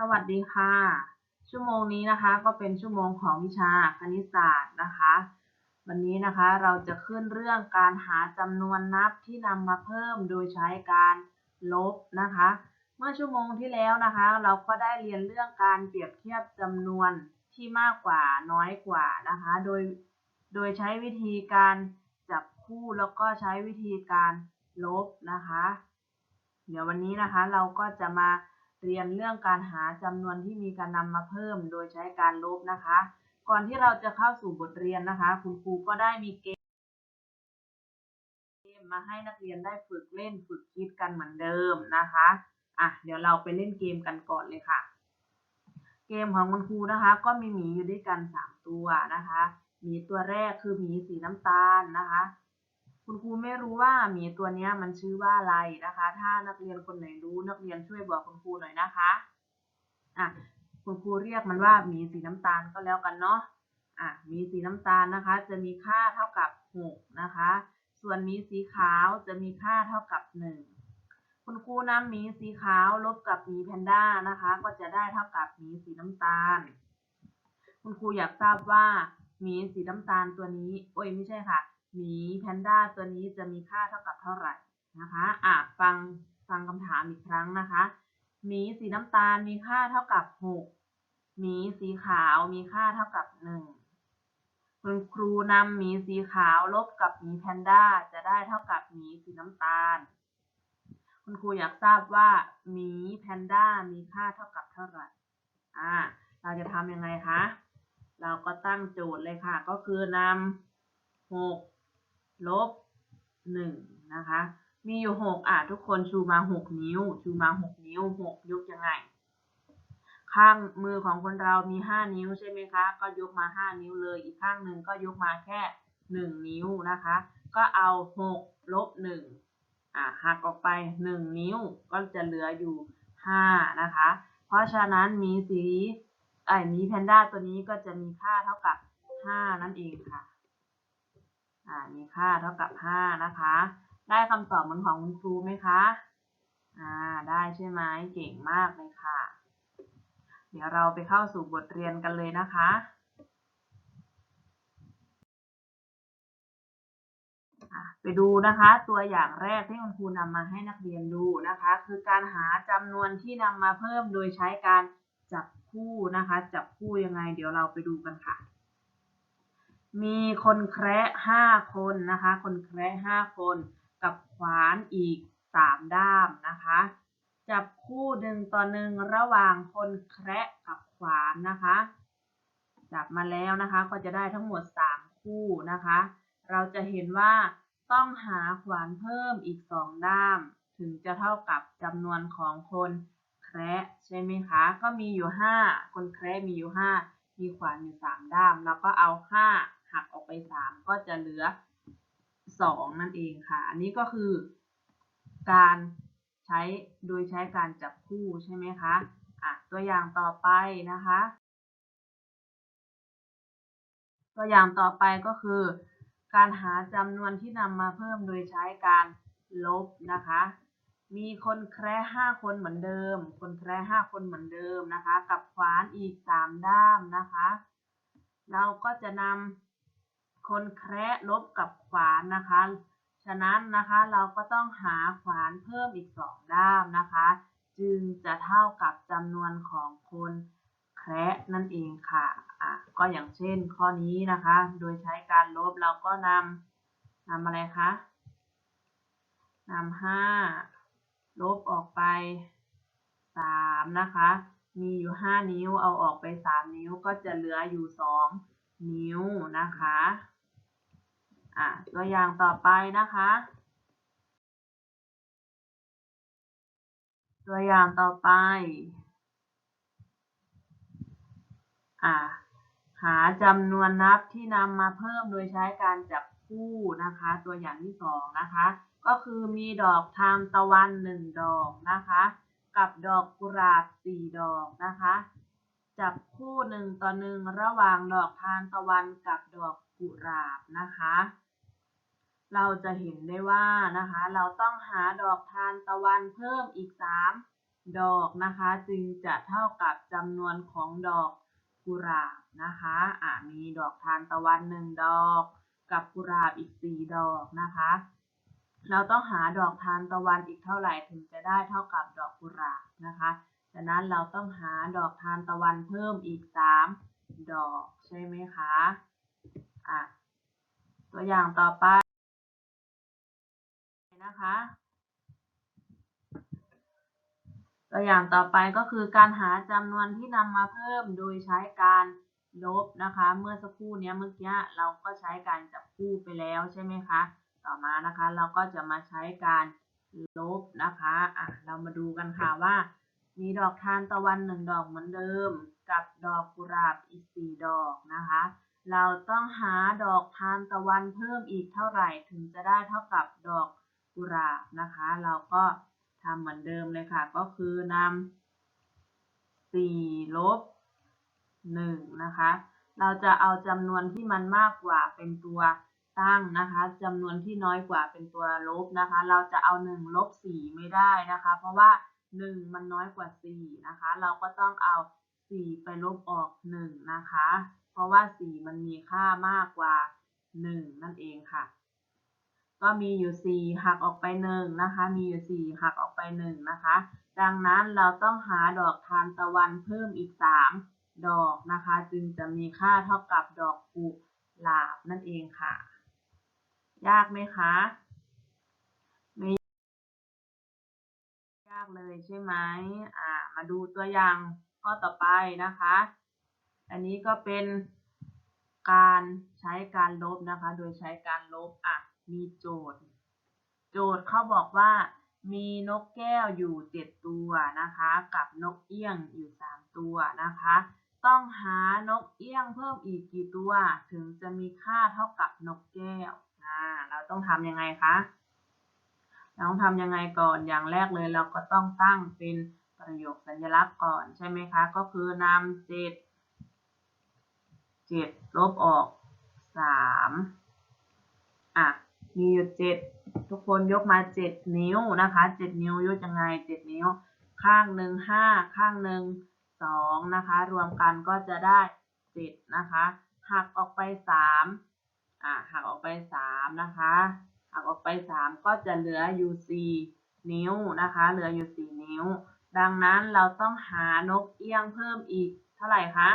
สวัสดีค่ะ ชั่วโมงนี้นะคะก็เป็นชั่วโมงของวิชาคณิตศาสตร์นะคะ วันนี้นะคะเราจะขึ้นเรื่องการหาจำนวนนับที่นำมาเพิ่มโดยใช้การลบนะคะ เมื่อชั่วโมงที่แล้วนะคะ เราก็ได้เรียนเรื่องการเปรียบเทียบจำนวนที่มากกว่าน้อยกว่านะคะ โดยโดยใช้วิธีการจับคู่แล้วก็ใช้วิธีการลบนะคะ เดี๋ยววันนี้นะคะเราก็จะมา เรียนเรื่องการหาจำนวนที่มีการนำมาเพิ่มโดยใช้การลบนะคะ ก่อนที่เราจะเข้าสู่บทเรียนนะคะ คุณครูก็ได้มีเกมมาให้นักเรียนได้ฝึกเล่นฝึกคิดกันเหมือนเดิมนะคะอะเดี๋ยวเราไปเล่นเกมกันก่อนเลยค่ะ เกมของคุณครูนะคะ ก็มีหมีอยู่ด้วยกันสามตัวนะคะหมีตัวแรกคือหมีสีน้ำตาลนะคะ คุณครูไม่รู้ว่าหมีตัวนี้มันชื่อว่าอะไรนะคะ ถ้านักเรียนคนไหนรู้นักเรียนช่วยบอกคุณครูหน่อยนะคะอะคุณครูเรียกมันว่าหมีสีน้ำตาลก็แล้วกันเนาะอะหมีสีน้ำตาลนะคะ จะมีค่าเท่ากับหกนะคะ ส่วนหมีสีขาวจะมีค่าเท่ากับหนึ่งคุณครูนำหมีสีขาวลบกับหมีแพนด้านะคะ ก็จะได้เท่ากับหมีสีน้ำตาล คุณครูอยากทราบว่าหมีสีน้ำตาลตัวนี้ โอ้ยไม่ใช่ค่ะ หมีแพนด้าตัวนี้จะมีค่าเท่ากับเท่าไหร่นะคะอะฟังฟังคำถามอีกครั้งนะคะหมีสีน้ำตาลมีค่าเท่ากับหกหมีสีขาวมีค่าเท่ากับหนึ่งคุณครูนำหมีสีขาวลบกับหมีแพนด้าจะได้เท่ากับหมีสีน้ำตาล คุณครูอยากทราบว่าหมีแพนด้ามีค่าเท่ากับเท่าไหร่อ่าเราจะทำยังไงคะ เราก็ตั้งโจทย์เลยค่ะ ก็คือนำหก ลบหนึ่งนะคะ มีอยู่หกอะทุกคนชูมาหกนิ้ว ชูมาหกนิ้วหกยกยังไง ข้างมือของคนเรามีห้านิ้วใช่ไหมคะ ก็ยกมาห้านิ้วเลย อีกข้างหนึ่งก็ยกมาแค่หนึ่งนิ้วนะคะ ก็เอาหกลบหนึ่งอะหักออกไปหนึ่งนิ้วก็จะเหลืออยู่ห้านะคะ เพราะฉะนั้นมีสีไอ้มีแพนด้าตัวนี้ก็จะมีค่าเท่ากับห้านั่นเองค่ะ อ่ามีค่าเท่ากับห้านะคะ ได้คำตอบเหมือนของคุณครูไหมคะอ่าได้ใช่ไหมเก่งมากเลยค่ะ เดี๋ยวเราไปเข้าสู่บทเรียนกันเลยนะคะอะไปดูนะคะตัวอย่างแรกที่คุณครูนำมาให้นักเรียนดูนะคะ คือการหาจำนวนที่นำมาเพิ่มโดยใช้การจับคู่นะคะ จับคู่ยังไง เดี๋ยวเราไปดูกันค่ะ มีคนแคระห้าคนนะคะ คนแคระห้าคนกับขวานอีกสามด้ามนะคะ จับคู่หนึ่งต่อหนึ่งระหว่างคนแคระกับขวานนะคะ จับมาแล้วนะคะก็จะได้ทั้งหมดสามคู่นะคะ เราจะเห็นว่าต้องหาขวานเพิ่มอีกสองด้าม ถึงจะเท่ากับจำนวนของคนแคระใช่ไหมคะ ก็มีอยู่ห้าคนแคระมีอยู่ห้ามีขวานอยู่สามด้ามเราก็เอาห้า หักออกไปสามก็จะเหลือสองนั่นเองค่ะ อันนี้ก็คือการใช้โดยใช้การจับคู่ใช่ไหมคะอะตัวอย่างต่อไปนะคะ ตัวอย่างต่อไปก็คือ การหาจำนวนที่นำมาเพิ่มโดยใช้การลบนะคะ มีคนแคระห้าคนเหมือนเดิม คนแคระห้าคนเหมือนเดิมนะคะ กับขวานอีกสามด้ามนะคะ เราก็จะนำ คนแคระลบกับขวานนะคะ ฉะนั้นนะคะเราก็ต้องหาขวานเพิ่มอีกสองด้ามนะคะ จึงจะเท่ากับจำนวนของคนแคระนั่นเองค่ะอะ ก็อย่างเช่นข้อนี้นะคะ โดยใช้การลบเราก็นำนำอะไรคะนำห้าลบออกไปสามนะคะ มีอยู่ห้านิ้วเอาออกไปสามนิ้วก็จะเหลืออยู่สองนิ้วนะคะ อะตัวอย่างต่อไปนะคะ ตัวอย่างต่อไปอะหาจำนวนนับที่นำมาเพิ่มโดยใช้การจับคู่นะคะ ตัวอย่างที่สองนะคะ ก็คือมีดอกทานตะวันหนึ่งดอกนะคะ กับดอกกุหลาบสี่ดอกนะคะ จับคู่หนึ่งต่อหนึ่งระหว่างดอกทานตะวันกับดอกกุหลาบนะคะ เราจะเห็นได้ว่านะคะ เราต้องหาดอกทานตะวันเพิ่มอีกสามดอกนะคะ จึงจะเท่ากับจำนวนของดอกกุหลาบนะคะอ่ามีดอกทานตะวันหนึ่งดอก กับกุหลาบอีกสี่ดอกนะคะ เราต้องหาดอกทานตะวันอีกเท่าไหร่ถึงจะได้เท่ากับดอกกุหลาบนะคะฉะนั้นเราต้องหาดอกทานตะวันเพิ่มอีกสามดอกใช่ไหมคะอะตัวอย่างต่อไป นะคะ ตัวอย่างต่อไปก็คือการหาจำนวนที่นำมาเพิ่มโดยใช้การลบนะคะ เมื่อสักครู่เนี้ยเมื่อกี้เราก็ใช้การจับคู่ไปแล้วใช่ไหมคะ ต่อมานะคะ เราก็จะมาใช้การลบนะคะอะเรามาดูกันค่ะว่า มีดอกทานตะวันหนึ่งดอกเหมือนเดิม กับดอกกุหลาบอีกสี่ดอกนะคะ เราต้องหาดอกทานตะวันเพิ่มอีกเท่าไหร่ถึงจะได้เท่ากับดอก กุหลาบนะคะ เราก็ทำเหมือนเดิมเลยค่ะ ก็คือนำสี่ลบหนึ่งนะคะ เราจะเอาจำนวนที่มันมากกว่าเป็นตัวตั้งนะคะจำนวนที่น้อยกว่าเป็นตัวลบนะคะ เราจะเอาหนึ่งลบสี่ไม่ได้นะคะ เพราะว่าหนึ่งมันน้อยกว่าสี่นะคะ เราก็ต้องเอาสี่ไปลบออกหนึ่งนะคะ เพราะว่าสี่มันมีค่ามากกว่าหนึ่งนั่นเองค่ะ ก็มีอยู่สี่หักออกไปหนึ่งนะคะ มีอยู่สี่หักออกไปหนึ่งนะคะ ดังนั้นเราต้องหาดอกทานตะวันเพิ่มอีกสามดอกนะคะ จึงจะมีค่าเท่ากับดอกกุหลาบนั่นเองค่ะ ยากไหมคะ ไม่ยากเลยใช่ไหมอ่า มาดูตัวอย่างข้อต่อไปนะคะ อันนี้ก็เป็นการใช้การลบนะคะ โดยใช้การลบอะ มีโจทย์ โจทย์เขาบอกว่า มีนกแก้วอยู่เจ็ดตัวนะคะ กับนกเอี้ยงอยู่สามตัวนะคะ ต้องหานกเอี้ยงเพิ่มอีกกี่ตัว ถึงจะมีค่าเท่ากับนกแก้วอ่าเราต้องทำยังไงคะเราต้องทำยังไงก่อนอย่างแรกเลยเราก็ต้องตั้งเป็นประโยคสัญลักษณ์ก่อนใช่ไหมคะ ก็คือนำเจ็ดเจ็ดลบออกสามอะ มีอยู่เจ็ดทุกคนยกมาเจ็ดนิ้วนะคะเจ็ดนิ้วยกยังไงเจ็ดนิ้ว ข้างหนึ่งห้าข้างหนึ่งสองนะคะ รวมกันก็จะได้เจ็ดนะคะหักออกไปสามอะหักออกไปสามนะคะหักออกไปสามก็จะเหลืออยู่สี่นิ้วนะคะ เหลืออยู่สี่นิ้ว ดังนั้นเราต้องหานกเอี้ยงเพิ่มอีกเท่าไหร่คะ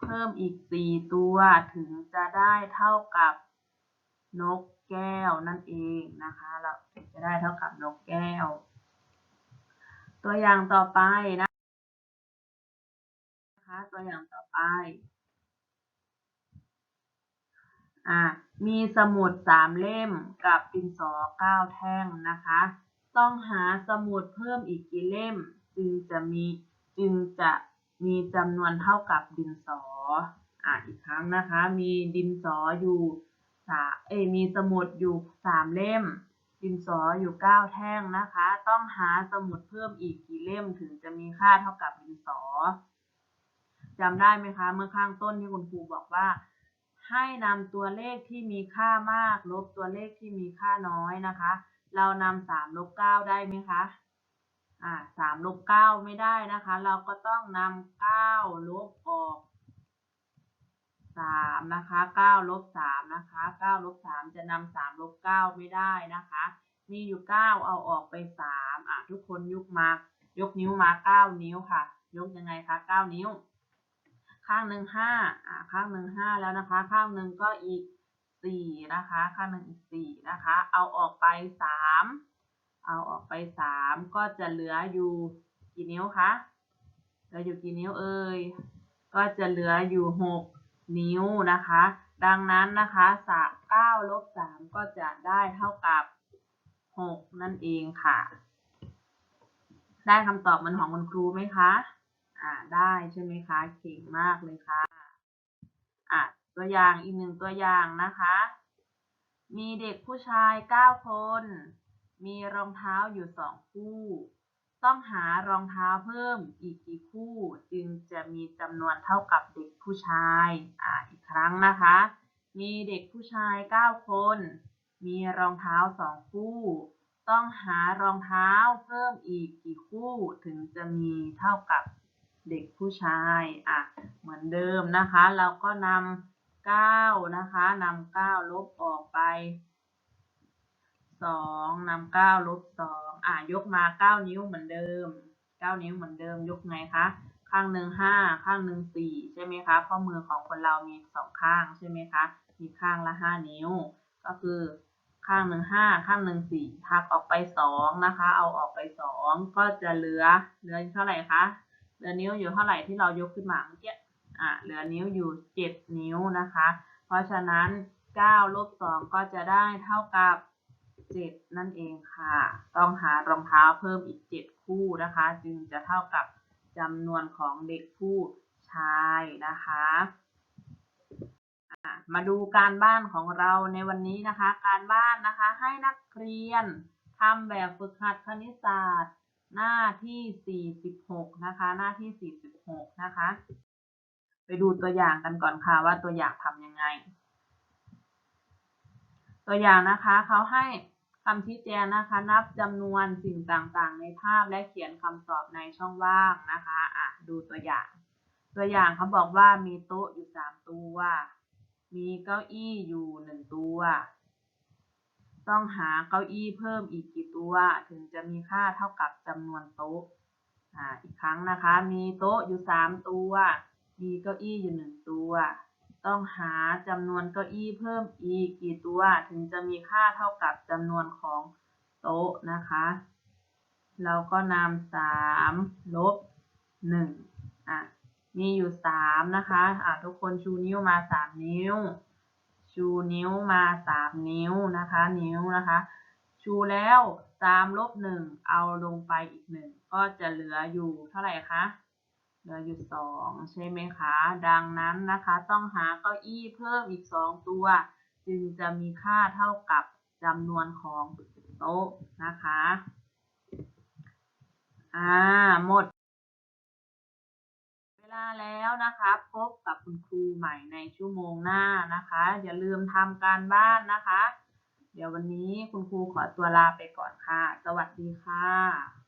เพิ่มอีกสี่ตัวถึงจะได้เท่ากับ นกแก้วนั่นเองนะคะ เราจะได้เท่ากับนกแก้ว ตัวอย่างต่อไปนะคะตัวอย่างต่อไปอะมีสมุดสามเล่มกับดินสอเก้าแท่งนะคะ ต้องหาสมุดเพิ่มอีกกี่เล่ม จึงจะมีจึงจะมีจำนวนเท่ากับดินสออะอีกครั้งนะคะ มีดินสออยู่ สาเอมีสมุดอยู่สามเล่ม ดินสออยู่เก้าแท่งนะคะ ต้องหาสมุดเพิ่มอีกกี่เล่มถึงจะมีค่าเท่ากับดินสอจำได้ไหมคะ เมื่อข้างต้นที่คุณครูบอกว่า ให้นำตัวเลขที่มีค่ามาก ลบตัวเลขที่มีค่าน้อยนะคะ เรานำสามลบเก้าได้ไหมคะอ่าสามลบเก้าไม่ได้นะคะ เราก็ต้องนำเก้าลบออก สามนะคะเก้าลบสามนะคะเก้าลบสามจะนำสามลบเก้าไม่ได้นะคะ มีอยู่เก้าเอาออกไปสามอะทุกคนยกมายกนิ้วมาเก้านิ้วค่ะ ยกยังไงคะเก้านิ้ว ข้างหนึ่งห้าอ่าข้างหนึ่งห้าแล้วนะคะ ข้างหนึ่งก็อีกสี่นะคะ ข้างหนึ่งอีกสี่นะคะ เอาออกไปสามเอาออกไปสามก็จะเหลืออยู่กี่นิ้วคะเหลืออยู่กี่นิ้วเอ่ยก็จะเหลืออยู่หก นิ้วนะคะ ดังนั้นนะคะสามเก้าลบสามก็จะได้เท่ากับหกนั่นเองค่ะ ได้คำตอบเหมันของคุณครูไหมคะอ่าได้ใช่ไหมคะเก่งมากเลยค่ะอะตัวอย่างอีกหนึ่งตัวอย่างนะคะ มีเด็กผู้ชายเก้าคน มีรองเท้าอยู่สองคู่ ต้องหารองเท้าเพิ่มอีกกี่คู่จึงจะมีจำนวนเท่ากับเด็กผู้ชายอ่าอีกครั้งนะคะ มีเด็กผู้ชายเก้าคน มีรองเท้าสองคู่ ต้องหารองเท้าเพิ่มอีกกี่คู่ถึงจะมีเท่ากับเด็กผู้ชายอะเหมือนเดิมนะคะ เราก็นำเก้านะคะนำเก้าลบออกไป สองนำเก้าลบสองอะยกมาเก้านิ้วเหมือนเดิมเก้านิ้วเหมือนเดิมยกไงคะข้างหนึ่งห้าข้างหนึ่งสี่ใช่ไหมคะเพราะมือของคนเรามีสองข้างใช่ไหมคะมีข้างละห้านิ้ว ก็คือข้างหนึ่งห้าข้างหนึ่งสี่หักออกไปสองนะคะ เอาออกไปสองก็จะเหลือเหลือเท่าไหร่คะเหลือนิ้วอยู่เท่าไหร่ที่เรายกขึ้นมาเมื่อกี้อะเหลือนิ้วอยู่เจ็ดนิ้วนะคะ เพราะฉะนั้นเก้าลบสองก็จะได้เท่ากับ เจ็ดนั่นเองค่ะ ต้องหารองเท้าเพิ่มอีกเจ็ดคู่นะคะ จึงจะเท่ากับจำนวนของเด็กผู้ชายนะคะอะมาดูการบ้านของเราในวันนี้นะคะ การบ้านนะคะให้นักเรียนทำแบบฝึกหัดคณิตศาสตร์ หน้าที่ 46 นะคะ หน้าที่ 46 นะคะ ไปดูตัวอย่างกันก่อนค่ะว่าตัวอย่างทำยังไง ตัวอย่างนะคะเขาให้ คำชี้แจงนะคะ นับจำนวนสิ่งต่างๆ ในภาพและเขียนคำตอบในช่องว่างนะคะอะดูตัวอย่าง ตัวอย่างเขาบอกว่ามีโต๊ะอยู่สามตัว มีเก้าอี้อยู่หนึ่งตัว ต้องหาเก้าอี้เพิ่มอีกกี่ตัว ถึงจะมีค่าเท่ากับจำนวนโต๊ะอ่าอีกครั้งนะคะ มีโต๊ะอยู่สามตัว มีเก้าอี้อยู่หนึ่งตัว ต้องหาจำนวนเก้าอี้เพิ่มอีกกี่ตัวถึงจะมีค่าเท่ากับจำนวนของโต๊ะนะคะ เราก็นำสามลบหนึ่งอะมีอยู่สามนะคะอะทุกคนชูนิ้วมาสามนิ้ว ชูนิ้วมาสามนิ้วนะคะ นิ้วนะคะ ชูแล้วสามลบหนึ่งเอาลงไปอีกหนึ่งก็จะเหลืออยู่เท่าไหร่คะ เหลืออยู่สองใช่ไหมคะ ดังนั้นนะคะต้องหาเก้าอี้เพิ่มอีกสองตัว จึงจะมีค่าเท่ากับจำนวนของโต๊ะนะคะ อ่าหมด เวลาแล้วนะคะ พบกับคุณครูใหม่ในชั่วโมงหน้านะคะ อย่าลืมทำการบ้านนะคะ เดี๋ยววันนี้คุณครูขอตัวลาไปก่อนค่ะ สวัสดีค่ะ